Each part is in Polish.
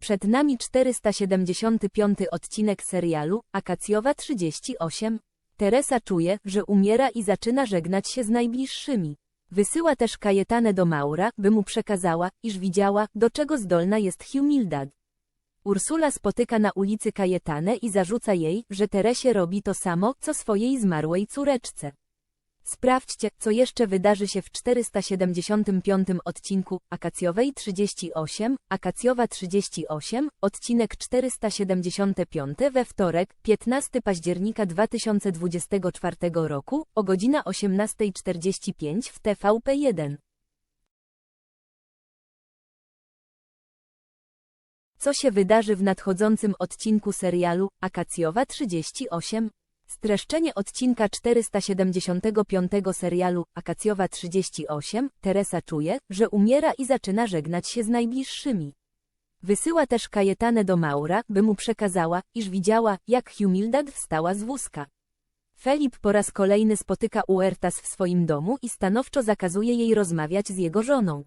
Przed nami 475 odcinek serialu Akacjowa 38. Teresa czuje, że umiera i zaczyna żegnać się z najbliższymi. Wysyła też Kajetanę do Maura, by mu przekazała, iż widziała, do czego zdolna jest Humildad. Ursula spotyka na ulicy Kajetanę i zarzuca jej, że Teresie robi to samo, co swojej zmarłej córeczce. Sprawdźcie, co jeszcze wydarzy się w 475 odcinku Akacjowej 38, Akacjowa 38, odcinek 475 we wtorek, 15 października 2024 roku, o godzina 18.45 w TVP1. Co się wydarzy w nadchodzącym odcinku serialu Akacjowa 38? Streszczenie odcinka 475 serialu Akacjowa 38 Teresa czuje, że umiera i zaczyna żegnać się z najbliższymi. Wysyła też Kajetanę do Maura, by mu przekazała, iż widziała, jak Humildad wstała z wózka. Felip po raz kolejny spotyka Uertas w swoim domu i stanowczo zakazuje jej rozmawiać z jego żoną.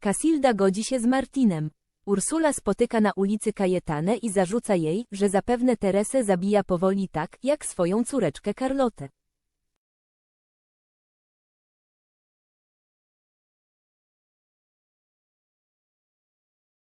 Casilda godzi się z Martinem. Ursula spotyka na ulicy Kajetanę i zarzuca jej, że zapewne Teresę zabija powoli tak, jak swoją córeczkę Carlotę.